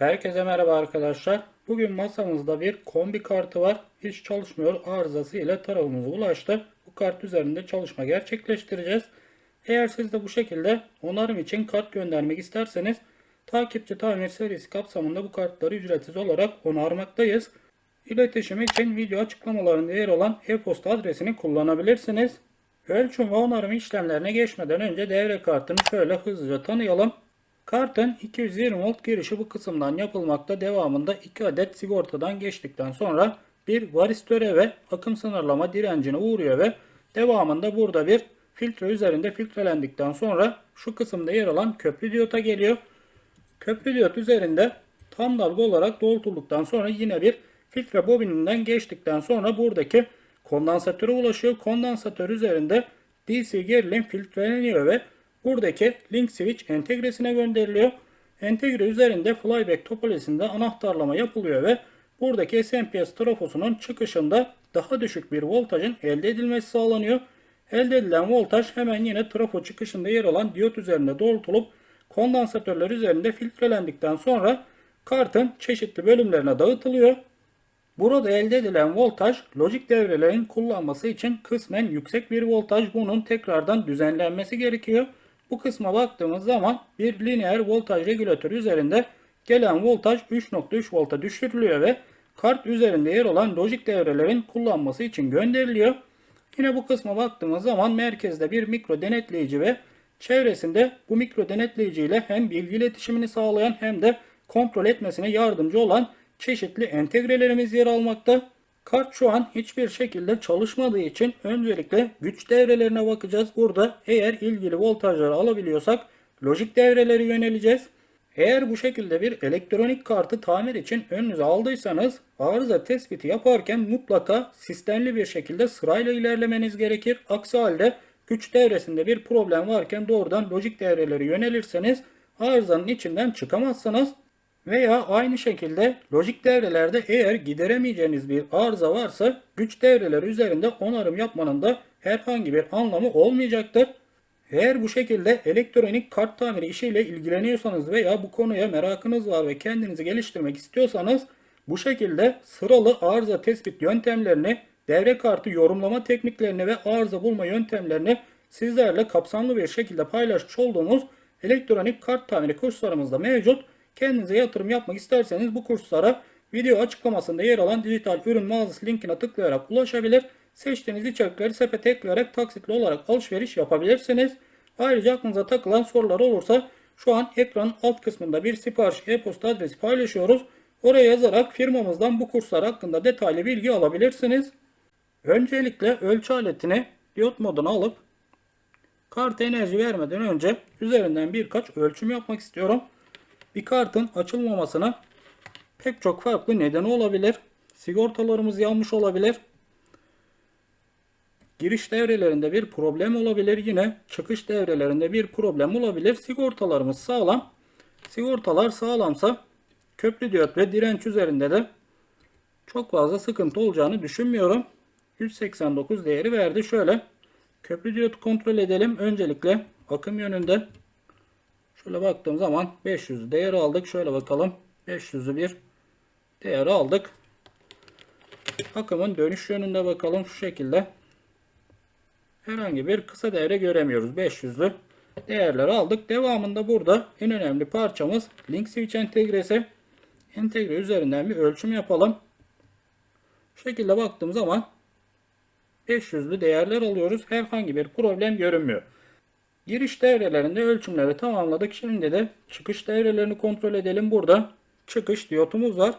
Herkese merhaba arkadaşlar. Bugün masamızda bir kombi kartı var. Hiç çalışmıyor arızası ile tarafımıza ulaştı. Bu kart üzerinde çalışma gerçekleştireceğiz. Eğer siz de bu şekilde onarım için kart göndermek isterseniz takipçi tamir serisi kapsamında bu kartları ücretsiz olarak onarmaktayız. İletişim için video açıklamalarında yer olan e-posta adresini kullanabilirsiniz. Ölçüm ve onarım işlemlerine geçmeden önce devre kartını şöyle hızlıca tanıyalım. Kartın 220 volt girişi bu kısımdan yapılmakta. Devamında 2 adet sigortadan geçtikten sonra bir varistöre ve akım sınırlama direncine uğruyor ve devamında burada bir filtre üzerinde filtrelendikten sonra şu kısımda yer alan köprü diyota geliyor. Köprü diyot üzerinde tam dalga olarak doğrultulduktan sonra yine bir filtre bobininden geçtikten sonra buradaki kondansatöre ulaşıyor. Kondansatör üzerinde DC gerilim filtreleniyor ve buradaki link switch entegresine gönderiliyor. Entegre üzerinde flyback topolojisinde anahtarlama yapılıyor ve buradaki SMPS trafosunun çıkışında daha düşük bir voltajın elde edilmesi sağlanıyor. Elde edilen voltaj hemen yine trafo çıkışında yer alan diyot üzerinde doğrultulup kondansatörler üzerinde filtrelendikten sonra kartın çeşitli bölümlerine dağıtılıyor. Burada elde edilen voltaj lojik devrelerin kullanması için kısmen yüksek bir voltaj. Bunun tekrardan düzenlenmesi gerekiyor. Bu kısma baktığımız zaman bir lineer voltaj regülatörü üzerinde gelen voltaj 3.3 volta düşürülüyor ve kart üzerinde yer olan lojik devrelerin kullanması için gönderiliyor. Yine bu kısma baktığımız zaman merkezde bir mikro denetleyici ve çevresinde bu mikro denetleyici ile hem bilgi iletişimini sağlayan hem de kontrol etmesine yardımcı olan çeşitli entegrelerimiz yer almakta. Kart şu an hiçbir şekilde çalışmadığı için öncelikle güç devrelerine bakacağız. Burada eğer ilgili voltajları alabiliyorsak lojik devrelere yöneleceğiz. Eğer bu şekilde bir elektronik kartı tamir için önünüze aldıysanız arıza tespiti yaparken mutlaka sistemli bir şekilde sırayla ilerlemeniz gerekir. Aksi halde güç devresinde bir problem varken doğrudan lojik devrelere yönelirseniz arızanın içinden çıkamazsınız. Veya aynı şekilde lojik devrelerde eğer gideremeyeceğiniz bir arıza varsa güç devreleri üzerinde onarım yapmanın da herhangi bir anlamı olmayacaktır. Eğer bu şekilde elektronik kart tamiri işiyle ilgileniyorsanız veya bu konuya merakınız var ve kendinizi geliştirmek istiyorsanız bu şekilde sıralı arıza tespit yöntemlerini, devre kartı yorumlama tekniklerini ve arıza bulma yöntemlerini sizlerle kapsamlı bir şekilde paylaşmış olduğumuz elektronik kart tamiri kurslarımızda mevcut. Kendinize yatırım yapmak isterseniz bu kurslara video açıklamasında yer alan dijital ürün mağazası linkine tıklayarak ulaşabilir. Seçtiğiniz içerikleri sepete ekleyerek taksitli olarak alışveriş yapabilirsiniz. Ayrıca aklınıza takılan sorular olursa şu an ekranın alt kısmında bir sipariş e-posta adresi paylaşıyoruz. Oraya yazarak firmamızdan bu kurslar hakkında detaylı bilgi alabilirsiniz. Öncelikle ölçü aletini diyot moduna alıp karta enerji vermeden önce üzerinden birkaç ölçüm yapmak istiyorum. Bir kartın açılmamasına pek çok farklı nedeni olabilir. Sigortalarımız yanmış olabilir. Giriş devrelerinde bir problem olabilir. Yine çıkış devrelerinde bir problem olabilir. Sigortalarımız sağlam. Sigortalar sağlamsa köprü diyot ve direnç üzerinde de çok fazla sıkıntı olacağını düşünmüyorum. 189 değeri verdi. Şöyle köprü diyotu kontrol edelim. Öncelikle akım yönünde Şöyle baktığım zaman 500 değeri aldık. Şöyle bakalım. 500'ü bir değeri aldık. Akımın dönüş yönünde bakalım şu şekilde. Herhangi bir kısa devre göremiyoruz. 500'lü değerleri aldık. Devamında burada en önemli parçamız link switch entegresi. Entegre üzerinden bir ölçüm yapalım. Şu şekilde baktığım zaman 500'lü değerler alıyoruz. Herhangi bir problem görünmüyor. Giriş devrelerinde ölçümleri tamamladık. Şimdi de çıkış devrelerini kontrol edelim. Burada çıkış diyotumuz var.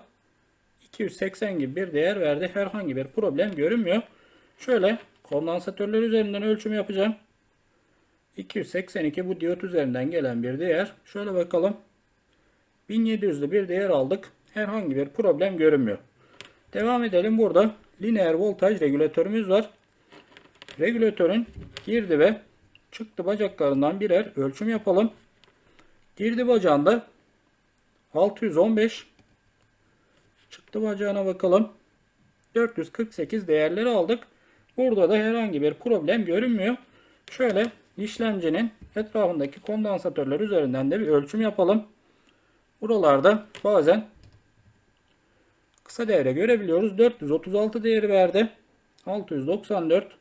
280 gibi bir değer verdi. Herhangi bir problem görünmüyor. Şöyle kondansatörler üzerinden ölçüm yapacağım. 282 bu diyot üzerinden gelen bir değer. Şöyle bakalım. 1700'lü bir değer aldık. Herhangi bir problem görünmüyor. Devam edelim. Burada lineer voltaj regülatörümüz var. Regülatörün girdi ve çıktı bacaklarından birer ölçüm yapalım. Girdi bacağında 615 çıktı bacağına bakalım. 448 değerleri aldık. Burada da herhangi bir problem görünmüyor. Şöyle işlemcinin etrafındaki kondansatörler üzerinden de bir ölçüm yapalım. Buralarda bazen kısa devre görebiliyoruz. 436 değeri verdi. 694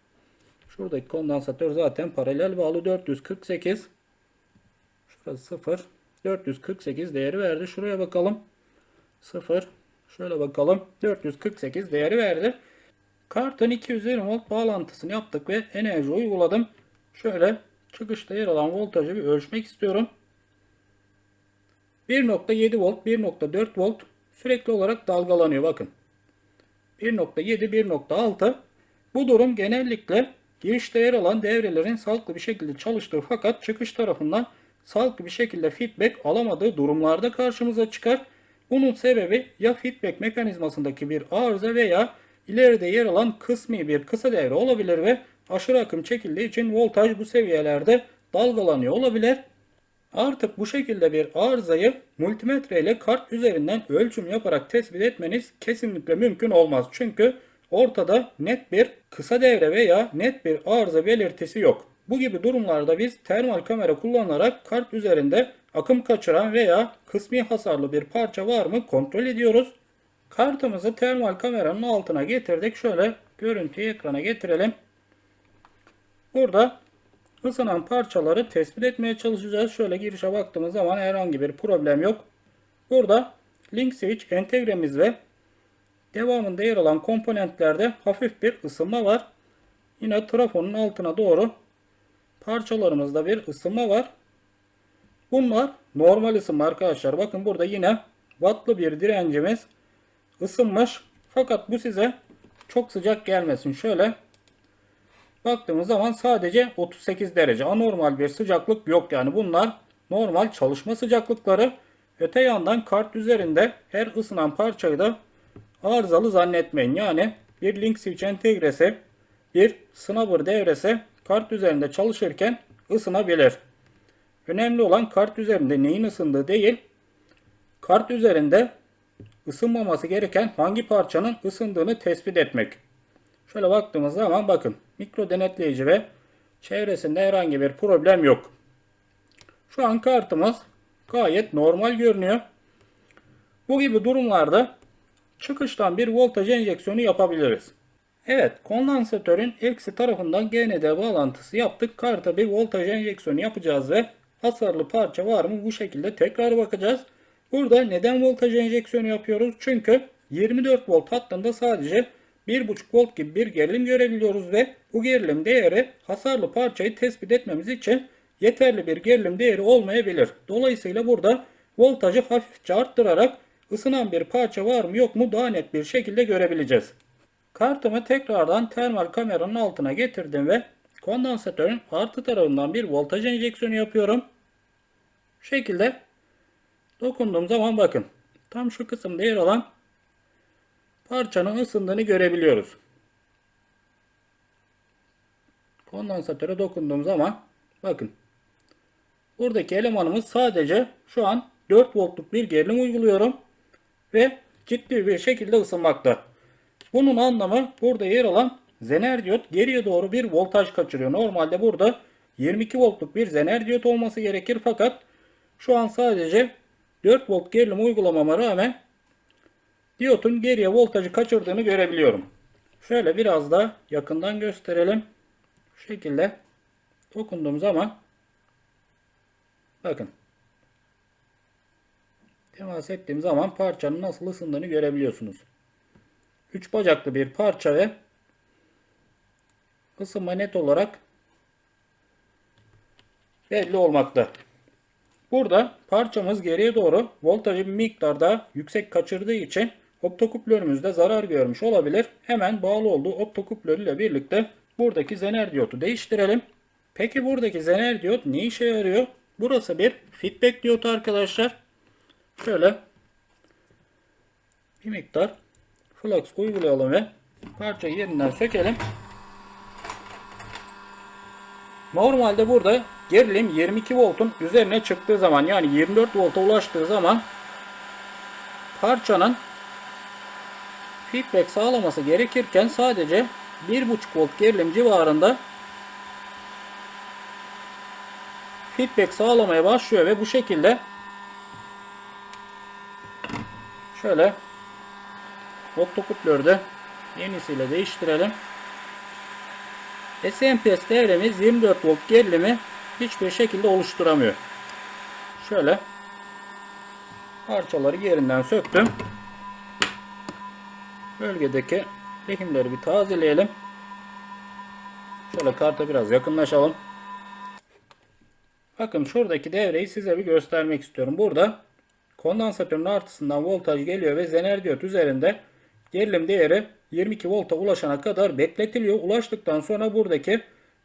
Şuradaki kondansatör zaten paralel bağlı 448 Şurası 0 448 değeri verdi. Şuraya bakalım. 0 Şöyle bakalım. 448 değeri verdi. Kartın 220 volt bağlantısını yaptık ve enerji uyguladım. Şöyle çıkışta yer alan voltajı bir ölçmek istiyorum. 1.7 volt, 1.4 volt sürekli olarak dalgalanıyor bakın. 1.7, 1.6 bu durum genellikle girişte yer alan devrelerin sağlıklı bir şekilde çalıştığı fakat çıkış tarafından sağlıklı bir şekilde feedback alamadığı durumlarda karşımıza çıkar. Bunun sebebi ya feedback mekanizmasındaki bir arıza veya ileride yer alan kısmi bir kısa devre olabilir ve aşırı akım çekildiği için voltaj bu seviyelerde dalgalanıyor olabilir. Artık bu şekilde bir arızayı multimetre ile kart üzerinden ölçüm yaparak tespit etmeniz kesinlikle mümkün olmaz. Çünkü ortada net bir kısa devre veya net bir arıza belirtisi yok. Bu gibi durumlarda biz termal kamera kullanarak kart üzerinde akım kaçıran veya kısmi hasarlı bir parça var mı kontrol ediyoruz. Kartımızı termal kameranın altına getirdik. Şöyle görüntüyü ekrana getirelim. Burada ısınan parçaları tespit etmeye çalışacağız. Şöyle girişe baktığımız zaman herhangi bir problem yok. Burada link switch entegremiz ve devamında yer alan komponentlerde hafif bir ısınma var. Yine trafonun altına doğru parçalarımızda bir ısınma var. Bunlar normal ısınma arkadaşlar. Bakın burada yine wattlı bir direncimiz ısınmış. Fakat bu size çok sıcak gelmesin. Şöyle baktığımız zaman sadece 38 derece. Anormal bir sıcaklık yok yani. Bunlar normal çalışma sıcaklıkları. Öte yandan kart üzerinde her ısınan parçayı da arızalı zannetmeyin. Yani bir link switch entegresi, bir snubber devresi kart üzerinde çalışırken ısınabilir. Önemli olan kart üzerinde neyin ısındığı değil, kart üzerinde ısınmaması gereken hangi parçanın ısındığını tespit etmek. Şöyle baktığımız zaman bakın mikro denetleyici ve çevresinde herhangi bir problem yok. Şu an kartımız gayet normal görünüyor. Bu gibi durumlarda çıkıştan bir voltaj enjeksiyonu yapabiliriz. Evet kondansatörün eksi tarafından GND bağlantısı yaptık. Karta bir voltaj enjeksiyonu yapacağız ve hasarlı parça var mı bu şekilde tekrar bakacağız. Burada neden voltaj enjeksiyonu yapıyoruz? Çünkü 24 volt hattında sadece 1.5 volt gibi bir gerilim görebiliyoruz ve bu gerilim değeri hasarlı parçayı tespit etmemiz için yeterli bir gerilim değeri olmayabilir. Dolayısıyla burada voltajı hafifçe arttırarak ısınan bir parça var mı yok mu daha net bir şekilde görebileceğiz. Kartımı tekrardan termal kameranın altına getirdim ve kondansatörün artı tarafından bir voltaj enjeksiyonu yapıyorum. Şu şekilde dokunduğum zaman bakın tam şu kısımda yer alan parçanın ısındığını görebiliyoruz. Kondansatöre dokunduğum zaman bakın buradaki elemanımız sadece şu an 4 voltluk bir gerilim uyguluyorum ve ciddi bir şekilde ısınmakta. Bunun anlamı burada yer alan zener diyot geriye doğru bir voltaj kaçırıyor. Normalde burada 22 voltluk bir zener diyot olması gerekir fakat şu an sadece 4 volt gerilim uygulamama rağmen diyotun geriye voltajı kaçırdığını görebiliyorum. Şöyle biraz da yakından gösterelim. Şu şekilde dokunduğum zaman bakın temas ettiğim zaman parçanın nasıl ısındığını görebiliyorsunuz. 3 bacaklı bir parça ve ısınma net olarak belli olmakta. Burada parçamız geriye doğru voltajı bir miktarda yüksek kaçırdığı için optokuplörümüzde zarar görmüş olabilir. Hemen bağlı olduğu optokuplör birlikte buradaki zener diyotu değiştirelim. Peki buradaki zener diyot ne işe yarıyor? Burası bir feedback diyotu arkadaşlar. Şöyle bir miktar flux uygulayalım ve parçayı yerinden sökelim. Normalde burada gerilim 22 voltun üzerine çıktığı zaman yani 24 volta ulaştığı zaman parçanın feedback sağlaması gerekirken sadece 1.5 volt gerilim civarında feedback sağlamaya başlıyor ve bu şekilde Şöyle optokuplörü de yenisiyle değiştirelim. SMPS devremiz 24 volt gerilimi hiçbir şekilde oluşturamıyor. Şöyle parçaları yerinden söktüm. Bölgedeki lehimleri bir tazeleyelim. Şöyle karta biraz yakınlaşalım. Bakın şuradaki devreyi size bir göstermek istiyorum. Burada kondansatörün artısından voltaj geliyor ve zener diyot üzerinde gerilim değeri 22 volta ulaşana kadar bekletiliyor. Ulaştıktan sonra buradaki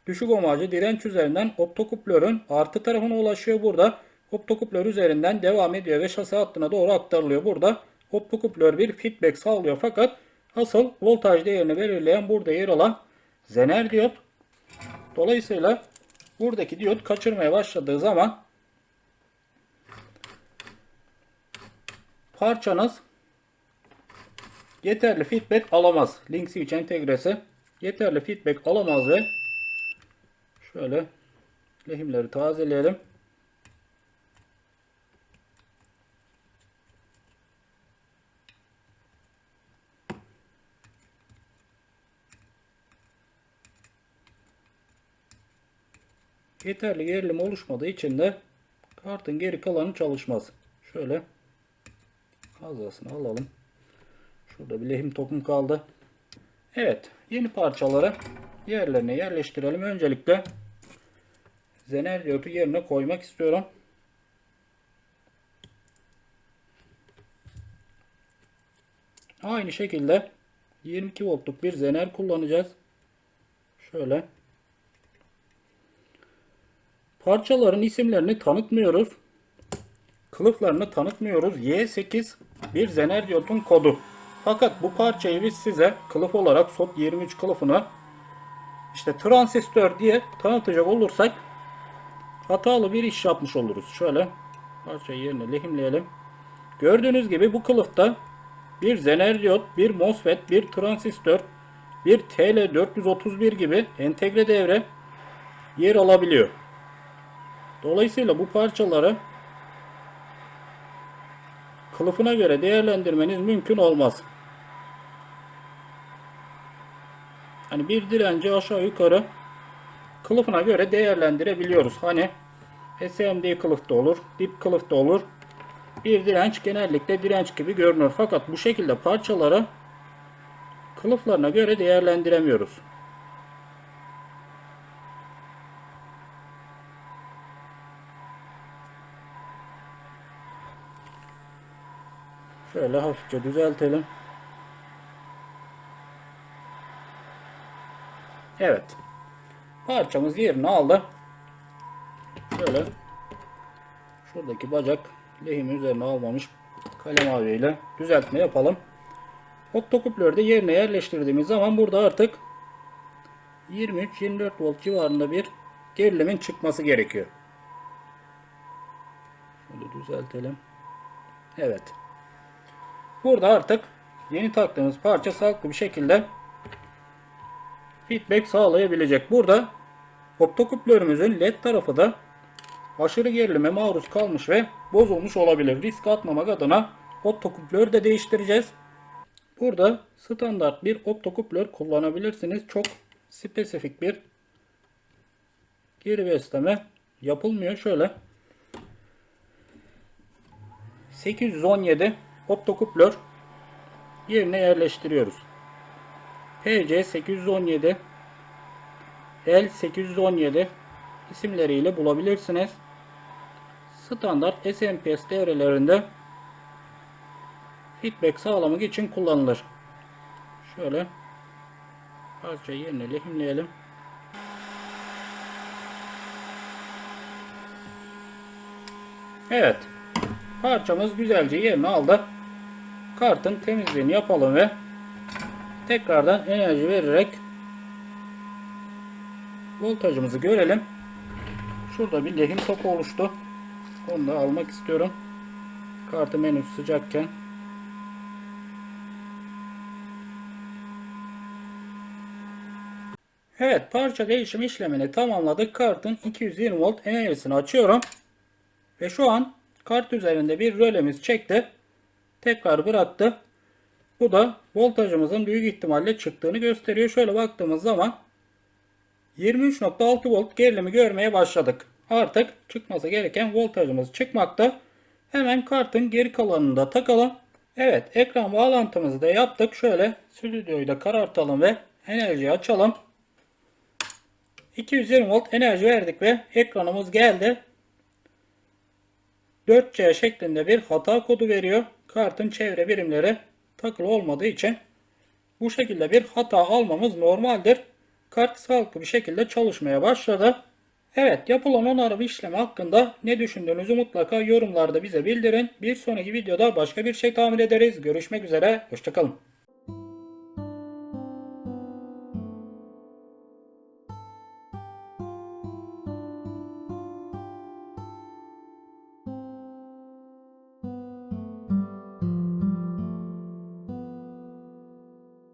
düşük ohmacı direnç üzerinden optokuplörün artı tarafına ulaşıyor. Burada optokuplör üzerinden devam ediyor ve şase hattına doğru aktarılıyor. Burada optokuplör bir feedback sağlıyor fakat asıl voltaj değerini belirleyen burada yer alan zener diyot. Dolayısıyla buradaki diyot kaçırmaya başladığı zaman parçanız yeterli feedback alamaz. Link switch entegresi yeterli feedback alamaz ve şöyle lehimleri tazeleyelim. Yeterli gerilim oluşmadığı için de kartın geri kalanı çalışmaz. Şöyle fazlasını alalım. Şurada bir lehim tokum kaldı. Evet. Yeni parçaları yerlerine yerleştirelim. Öncelikle zener diyotu yerine koymak istiyorum. Aynı şekilde 22 voltluk bir zener kullanacağız. Şöyle. Parçaların isimlerini tanıtmıyoruz. Kılıflarını tanıtmıyoruz. Y8 bir zener diyotun kodu. Fakat bu parçayı biz size kılıf olarak SOT 23 kılıfını işte transistör diye tanıtacak olursak hatalı bir iş yapmış oluruz. Şöyle parçayı yerine lehimleyelim. Gördüğünüz gibi bu kılıfta bir zener diyot, bir MOSFET, bir transistör, bir TL431 gibi entegre devre yer alabiliyor. Dolayısıyla bu parçaları kılıfına göre değerlendirmeniz mümkün olmaz. Hani bir direnci aşağı yukarı kılıfına göre değerlendirebiliyoruz. Hani SMD kılıfta olur, dip kılıfta olur. Bir direnç genellikle direnç gibi görünür. Fakat bu şekilde parçaları kılıflarına göre değerlendiremiyoruz. Şöyle hafifçe düzeltelim. Evet. Parçamız yerini aldı. Şöyle şuradaki bacak lehimi üzerine almamış kalem aviyle düzeltme yapalım. Optokuplörü de yerine yerleştirdiğimiz zaman burada artık 23-24 volt civarında bir gerilimin çıkması gerekiyor. Şöyle düzeltelim. Evet. Burada artık yeni taktığımız parça sağlıklı bir şekilde feedback sağlayabilecek. Burada optokuplörümüzün led tarafı da aşırı gerilime maruz kalmış ve bozulmuş olabilir. Risk atmamak adına optokuplör de değiştireceğiz. Burada standart bir optokuplör kullanabilirsiniz. Çok spesifik bir geri besleme yapılmıyor. Şöyle 817 optokuplör yerine yerleştiriyoruz. PC 817 L 817 isimleriyle bulabilirsiniz. Standart SMPS devrelerinde feedback sağlamak için kullanılır. Şöyle parçayı yerine lehimleyelim. Evet. Parçamız güzelce yerini aldı. Kartın temizliğini yapalım ve tekrardan enerji vererek voltajımızı görelim. Şurada bir lehim topu oluştu. Onu da almak istiyorum. Kartım henüz sıcakken. Evet parça değişim işlemini tamamladık. Kartın 220 volt enerjisini açıyorum. Ve şu an kart üzerinde bir rölemiz çekti. Tekrar bıraktı. Bu da voltajımızın büyük ihtimalle çıktığını gösteriyor. Şöyle baktığımız zaman 23.6 volt gerilimi görmeye başladık. Artık çıkması gereken voltajımız çıkmakta. Hemen kartın geri kalanını da takalım. Evet ekran bağlantımızı da yaptık. Şöyle stüdyoyu da karartalım ve enerjiyi açalım. 220 volt enerji verdik ve ekranımız geldi. 4C şeklinde bir hata kodu veriyor. Kartın çevre birimleri takılı olmadığı için bu şekilde bir hata almamız normaldir. Kart sağlıklı bir şekilde çalışmaya başladı. Evet yapılan onarım işlemi hakkında ne düşündüğünüzü mutlaka yorumlarda bize bildirin. Bir sonraki videoda başka bir şey tahmin ederiz. Görüşmek üzere. Hoşçakalın.